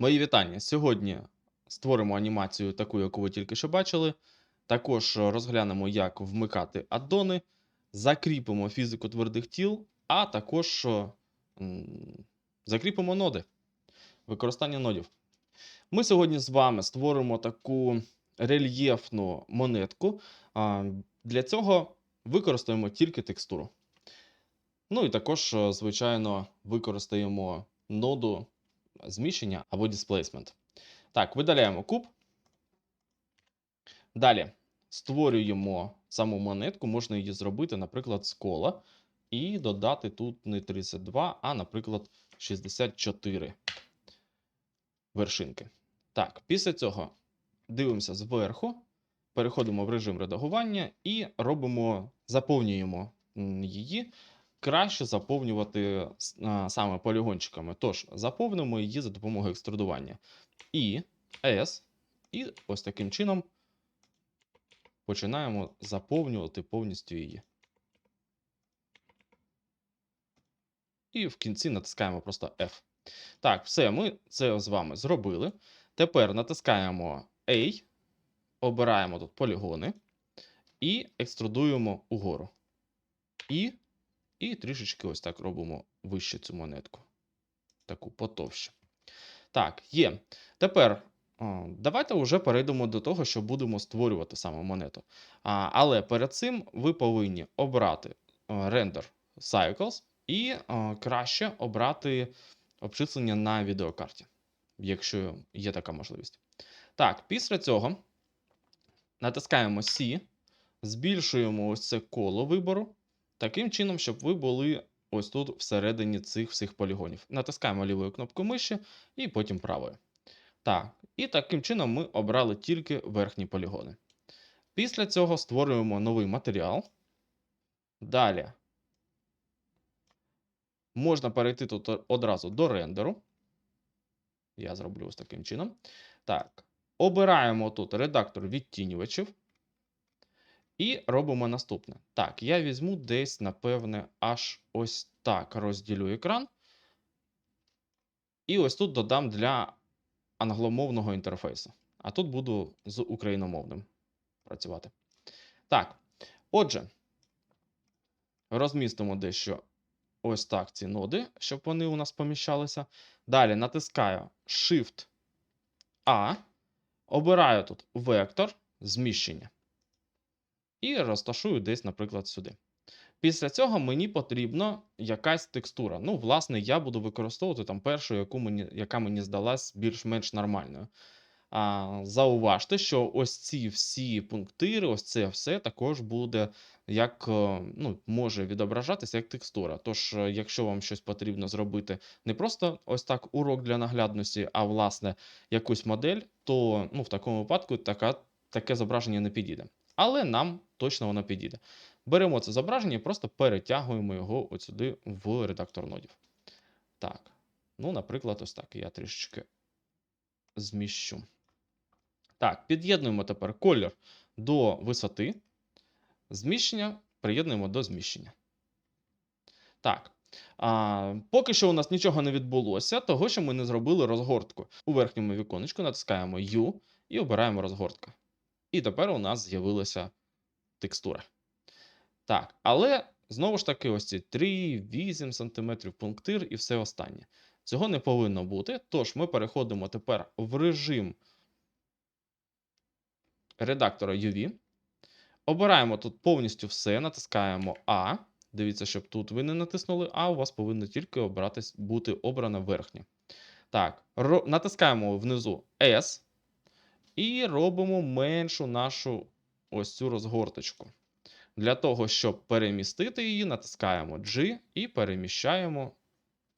Мої вітання. Сьогодні створимо анімацію таку, яку ви тільки що бачили. Також розглянемо, як вмикати аддони, закріпимо фізику твердих тіл, а також закріпимо ноди, використання нодів. Ми сьогодні з вами створимо таку рельєфну монетку. Для цього використаємо тільки текстуру. Ну і також, звичайно, використаємо ноду зміщення або displacement. Так, видаляємо куб. Далі створюємо саму монетку, можна її зробити, наприклад, з кола. І додати тут не 32, а, наприклад, 64 вершинки. Так, після цього дивимося зверху, переходимо в режим редагування і робимо, заповнюємо її краще заповнювати а, саме полігончиками. Тож, заповнимо її за допомогою екструдування. І S, і ось таким чином починаємо заповнювати повністю її. І в кінці натискаємо просто F. Так, все, ми це з вами зробили. Тепер натискаємо A, обираємо тут полігони і екструдуємо угору. І і трішечки ось так робимо вище цю монетку. Таку потовще. Так, є. Тепер давайте вже перейдемо до того, що будемо створювати саме монету. Але перед цим ви повинні обрати Render Cycles і краще обрати обчислення на відеокарті, якщо є така можливість. Так, після цього натискаємо C, збільшуємо ось це коло вибору. Таким чином, щоб ви були ось тут всередині цих всіх полігонів. Натискаємо лівою кнопкою миші і потім правою. Так, і таким чином ми обрали тільки верхні полігони. Після цього створюємо новий матеріал. Далі можна перейти тут одразу до рендеру. Я зроблю ось таким чином. Так, обираємо тут редактор відтінювачів. І робимо наступне. Так, я візьму десь, напевне, аж ось так розділю екран. І ось тут додам для англомовного інтерфейсу. А тут буду з україномовним працювати. Так, отже, розмістимо дещо ось так ці ноди, щоб вони у нас поміщалися. Далі натискаю Shift-A, обираю тут вектор зміщення і розташую десь, наприклад, сюди. Після цього мені потрібна якась текстура. Ну, власне, я буду використовувати там першу, яку мені, яка мені здалась більш-менш нормальною. А, Зауважте, що ось ці всі пунктири, ось це все також буде як е, ну, може відображатися як текстура. Тож, е, якщо вам щось потрібно зробити не просто ось так урок для наглядності, а власне якусь модель, то ну, в такому випадку така, таке зображення не підійде. Але нам точно воно підійде. Беремо це зображення і просто перетягуємо його от сюди в редактор нодів. Так. Ну, наприклад, ось так. Я трішечки зміщу. Так, під'єднуємо тепер колір до висоти. Зміщення приєднуємо до зміщення. Так. А, Поки що у нас нічого не відбулося, того що ми не зробили розгортку. У верхньому віконечку натискаємо U і обираємо розгортка. І тепер у нас з'явилася текстура. Так, але знову ж таки, ось ці 3, 8 см пунктир і все останнє. Цього не повинно бути. Тож ми переходимо тепер в режим редактора UV. Обираємо тут повністю все, натискаємо А. Дивіться, щоб тут ви не натиснули А, у вас повинно тільки обратись, бути обрана верхня. Так, натискаємо внизу S. І робимо меншу нашу ось цю розгорточку. Для того, щоб перемістити її, натискаємо G і переміщаємо.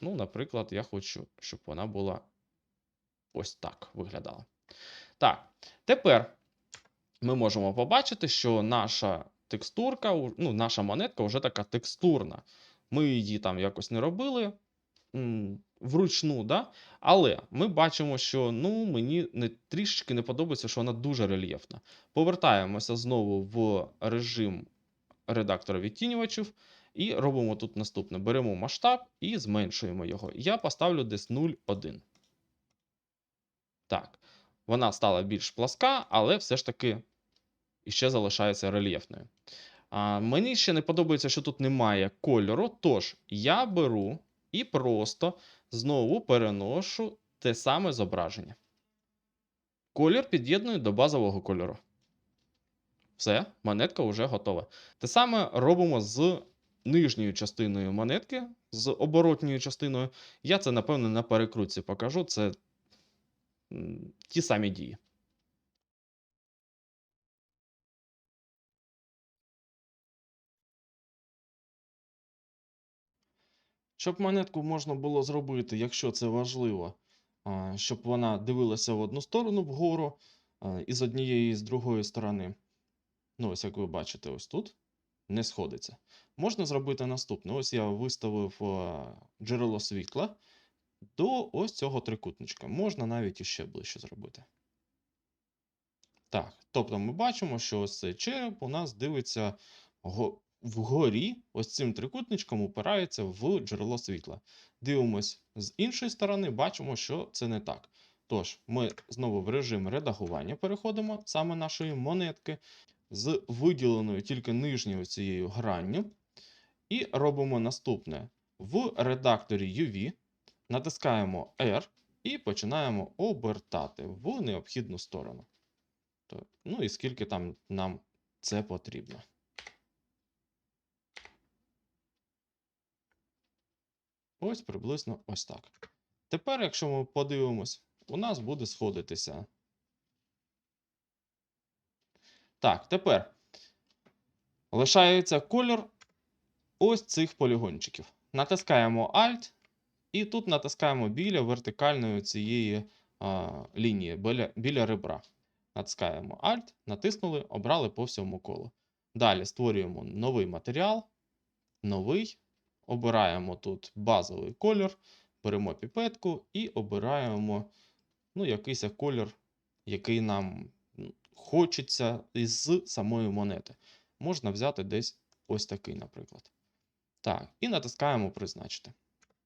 Ну, наприклад, я хочу, щоб вона була ось так виглядала. Так, тепер ми можемо побачити, що наша текстурка, ну, наша монетка вже така текстурна. Ми її там якось не робили вручну, да? але ми бачимо, що ну, мені не, трішечки не подобається, що вона дуже рельєфна. Повертаємося знову в режим редактора відтінювачів і робимо тут наступне: беремо масштаб і зменшуємо його. Я поставлю десь 0,1. Так, вона стала більш пласка, але все ж таки іще залишається рельєфною. А, мені ще не подобається, що тут немає кольору. Тож я беру і просто знову переношу те саме зображення. Колір під'єдную до базового кольору. Все, монетка вже готова. Те саме робимо з нижньою частиною монетки, з оборотньою частиною. Я це, напевно, на перекрутці покажу. Це ті самі дії. Щоб монетку можна було зробити, якщо це важливо, щоб вона дивилася в одну сторону вгору, і з однієї, і з другої сторони. Ну, ось як ви бачите, ось тут не сходиться. Можна зробити наступне. Ось я виставив джерело світла до ось цього трикутничка. Можна навіть іще ближче зробити. Так, тобто ми бачимо, що ось цей череп у нас дивиться вгорі, ось цим трикутничком упирається в джерело світла. Дивимось з іншої сторони, бачимо, що це не так. Тож, ми знову в режим редагування переходимо саме нашої монетки з виділеною тільки нижньою цією гранню. І робимо наступне: в редакторі UV натискаємо R і починаємо обертати в необхідну сторону. Ну і скільки там нам це потрібно. Ось приблизно ось так. Тепер, якщо ми подивимось, у нас буде сходитися. Так, тепер лишається колір ось цих полігончиків. Натискаємо Alt, і тут натискаємо біля вертикальної цієї а, лінії, біля, біля ребра. Натискаємо Alt, натиснули, обрали по всьому колу. Далі створюємо новий матеріал, новий. Обираємо тут базовий колір, беремо піпетку і обираємо ну, якийсь колір, який нам хочеться із самої монети. Можна взяти десь ось такий, наприклад. Так, і натискаємо призначити.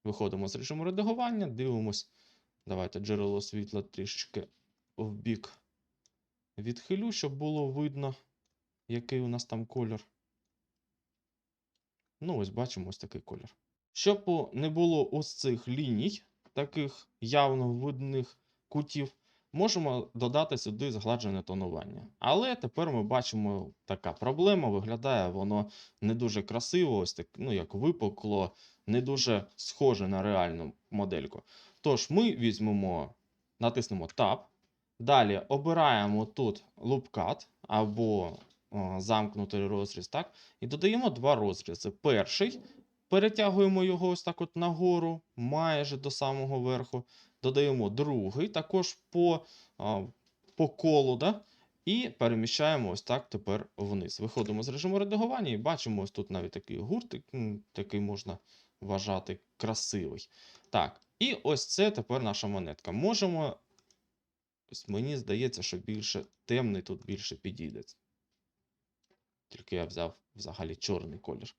Виходимо з режиму редагування, дивимось. Давайте джерело світла трішечки вбік відхилю, щоб було видно, який у нас там колір. Ну, ось бачимо ось такий колір. Щоб не було ось цих ліній, таких явно видних кутів, можемо додати сюди згладжене тонування. Але тепер ми бачимо така проблема. Виглядає воно не дуже красиво, ось так, ну як випукло, не дуже схоже на реальну модельку. Тож ми візьмемо, натиснемо Tab. Далі обираємо тут Cut або замкнутий розріз, так? І додаємо два розрізи. Перший перетягуємо його ось так от нагору, майже до самого верху. Додаємо другий, також по, а, по колу, да? і переміщаємо ось так тепер вниз. Виходимо з режиму редагування і бачимо ось тут навіть такий гуртик, такий можна вважати красивий. Так, і ось це тепер наша монетка. Можемо. Ось мені здається, що більше темний тут більше підійде. Тільки я взяв взагалі чорний колір.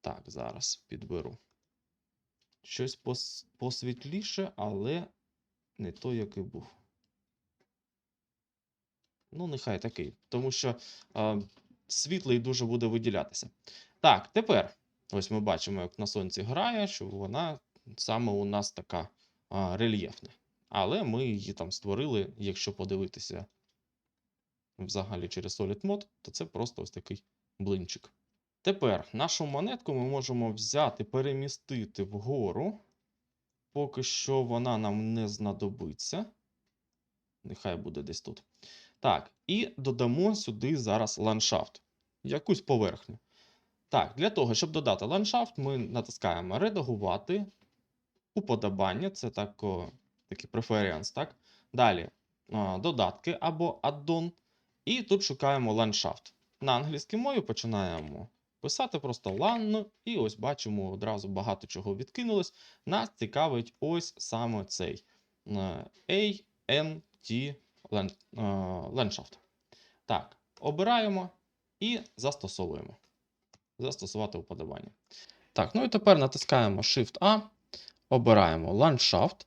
Так, зараз підберу. Щось пос- посвітліше, але не той, який був. Ну, нехай такий. Тому що а, світлий дуже буде виділятися. Так, тепер. Ось ми бачимо, як на сонці грає, що вона саме у нас така а, рельєфна. Але ми її там створили, якщо подивитися взагалі через Solid Mode, то це просто ось такий блинчик. Тепер нашу монетку ми можемо взяти, перемістити вгору. Поки що вона нам не знадобиться. Нехай буде десь тут. Так, і додамо сюди зараз ландшафт. Якусь поверхню. Так, для того, щоб додати ландшафт, ми натискаємо редагувати, уподобання, це так, такий преференс, так? Далі додатки або аддон. І тут шукаємо ландшафт. На англійській мові починаємо писати просто LAN, і ось бачимо одразу багато чого відкинулось. Нас цікавить ось саме цей е, ANT е, Так, обираємо і застосовуємо. Застосувати уподобання. Так, ну і тепер натискаємо Shift-A, обираємо ландшафт.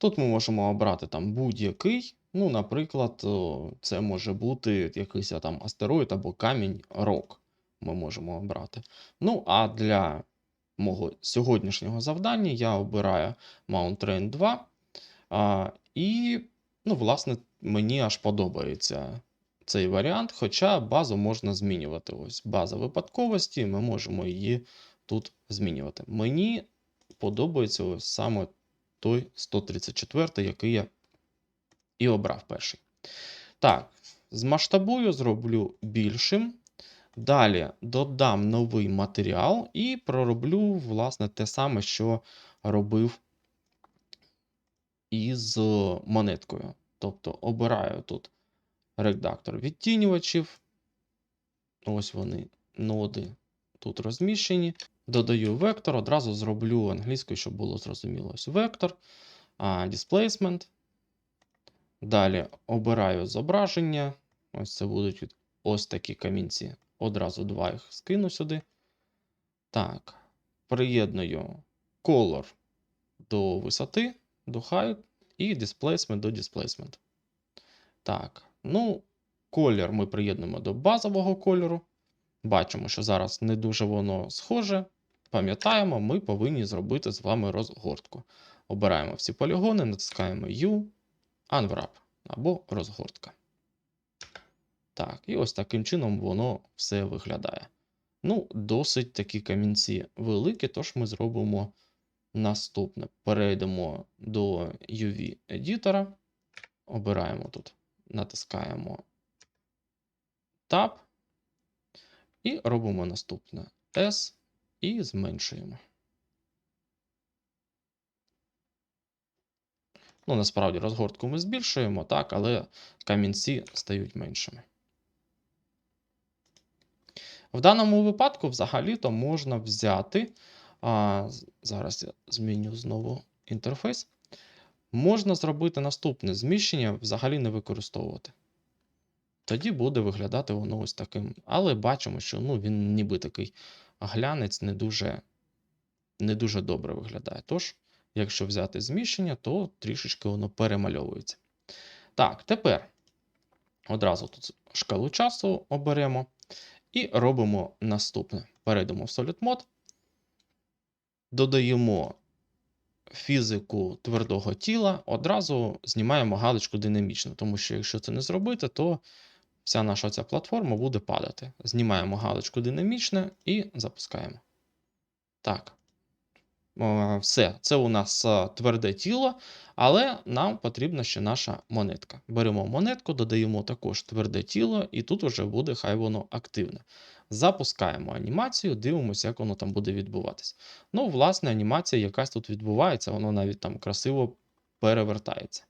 Тут ми можемо обрати там будь-який. Ну, наприклад, це може бути якийсь там астероїд або камінь рок. Ми можемо обрати. Ну, а для мого сьогоднішнього завдання я обираю Mount Train 2. А, і, ну, власне, мені аж подобається цей варіант, хоча базу можна змінювати. Ось база випадковості, ми можемо її тут змінювати. Мені подобається ось саме той 134, який я і обрав перший. Так, змасштабую, зроблю більшим. Далі додам новий матеріал і пророблю, власне, те саме, що робив із монеткою. Тобто обираю тут редактор відтінювачів. Ось вони, ноди тут розміщені. Додаю вектор, одразу зроблю англійською, щоб було зрозуміло. Ось вектор, displacement. Далі обираю зображення. Ось це будуть ось такі камінці. Одразу два їх скину сюди. Так, приєдную color до висоти, до height і displacement до displacement. Так, ну, колір ми приєднуємо до базового кольору. Бачимо, що зараз не дуже воно схоже. Пам'ятаємо, ми повинні зробити з вами розгортку. Обираємо всі полігони, натискаємо U, Unwrap або розгортка. Так, і ось таким чином воно все виглядає. Ну, досить такі камінці великі, тож ми зробимо наступне. Перейдемо до UV-едітора, обираємо тут, натискаємо Tab і робимо наступне S і зменшуємо. Ну, насправді, розгортку ми збільшуємо, так, але камінці стають меншими. В даному випадку, взагалі-то, можна взяти. А, зараз я зміню знову інтерфейс. Можна зробити наступне зміщення, взагалі не використовувати. Тоді буде виглядати воно ось таким. Але бачимо, що ну, він ніби такий глянець не дуже, не дуже добре виглядає. Тож, якщо взяти зміщення, то трішечки воно перемальовується. Так, тепер одразу тут шкалу часу оберемо і робимо наступне. Перейдемо в Solid Mode, додаємо фізику твердого тіла, одразу знімаємо галочку динамічно, тому що якщо це не зробити, то вся наша ця платформа буде падати. Знімаємо галочку динамічне і запускаємо. Так. Е, Все, це у нас е, тверде тіло, але нам потрібна ще наша монетка. Беремо монетку, додаємо також тверде тіло, і тут вже буде хай воно активне. Запускаємо анімацію, дивимося, як воно там буде відбуватись. Ну, власне, анімація якась тут відбувається, воно навіть там красиво перевертається.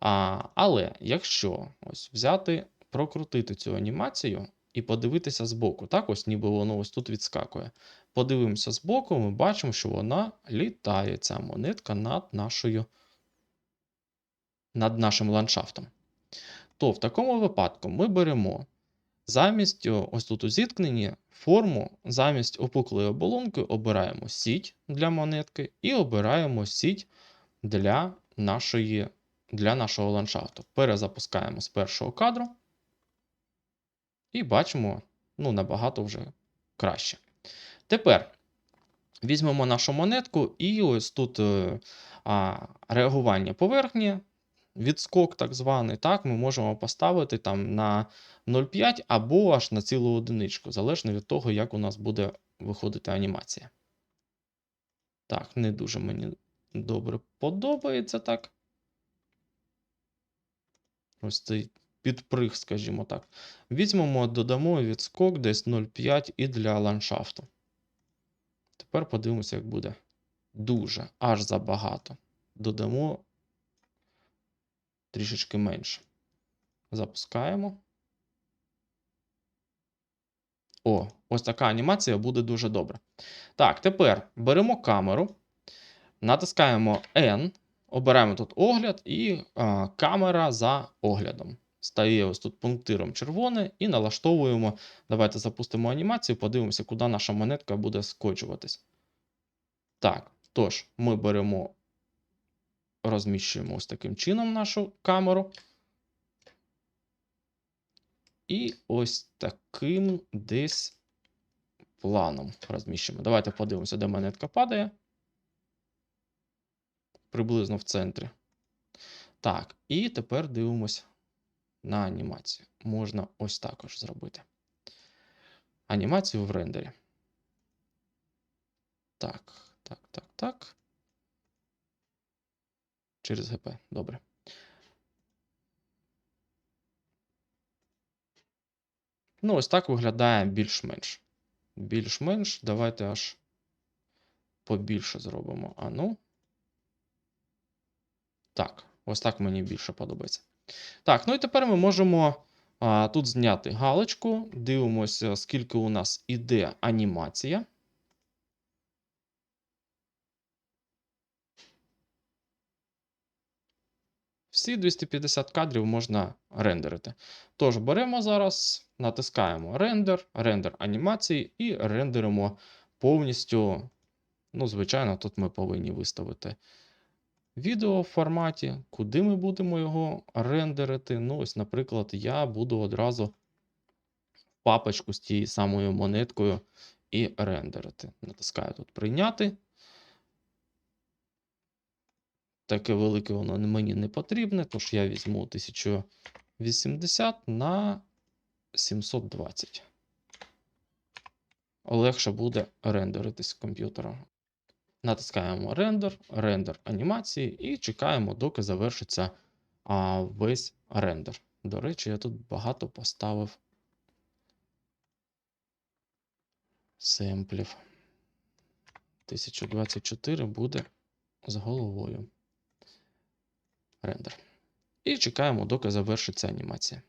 А, але якщо ось взяти, прокрутити цю анімацію і подивитися збоку, так, ось ніби воно ось тут відскакує. Подивимося збоку, ми бачимо, що вона літає, ця монетка над нашою, над нашим ландшафтом. То в такому випадку ми беремо замість ось тут у зіткненні форму, замість опуклої оболонки обираємо сіть для монетки і обираємо сіть для, нашої, для нашого ландшафту. Перезапускаємо з першого кадру. І бачимо, ну, набагато вже краще. Тепер візьмемо нашу монетку, і ось тут е, а, реагування поверхні, відскок так званий, так, ми можемо поставити там на 0,5 або аж на цілу одиничку, залежно від того, як у нас буде виходити анімація. Так, не дуже мені добре подобається так. Ось цей підприг, скажімо так. Візьмемо, додамо відскок десь 0,5 і для ландшафту. Тепер подивимося, як буде. Дуже, аж забагато. Додамо трішечки менше. Запускаємо. О, ось така анімація буде дуже добре. Так, тепер беремо камеру, натискаємо N, обираємо тут огляд і а, камера за оглядом. Стає ось тут пунктиром червоне і налаштовуємо. Давайте запустимо анімацію, подивимося, куди наша монетка буде скочуватись. Так, тож, ми беремо розміщуємо ось таким чином нашу камеру. І ось таким десь планом розміщуємо. Давайте подивимося, де монетка падає. Приблизно в центрі. Так, і тепер дивимося на анімацію. Можна ось також зробити. Анімацію в рендері. Так, так, так, так. Через ГП. Добре. Ну, ось так виглядає більш-менш. Більш-менш. Давайте аж побільше зробимо. А ну. Так, ось так мені більше подобається. Так, ну і тепер ми можемо а, тут зняти галочку. Дивимося, скільки у нас іде анімація. Всі 250 кадрів можна рендерити. Тож беремо зараз, натискаємо рендер, рендер анімації і рендеримо повністю. Ну, звичайно, тут ми повинні виставити відео в форматі, куди ми будемо його рендерити. Ну, ось, наприклад, я буду одразу папочку з тією самою монеткою і рендерити. Натискаю тут прийняти. Таке велике воно мені не потрібне, тож я візьму 1080 на 720. Легше буде рендеритись комп'ютером. Натискаємо рендер, рендер анімації і чекаємо, доки завершиться а, весь рендер. До речі, я тут багато поставив семплів. 1024 буде з головою рендер. І чекаємо, доки завершиться анімація.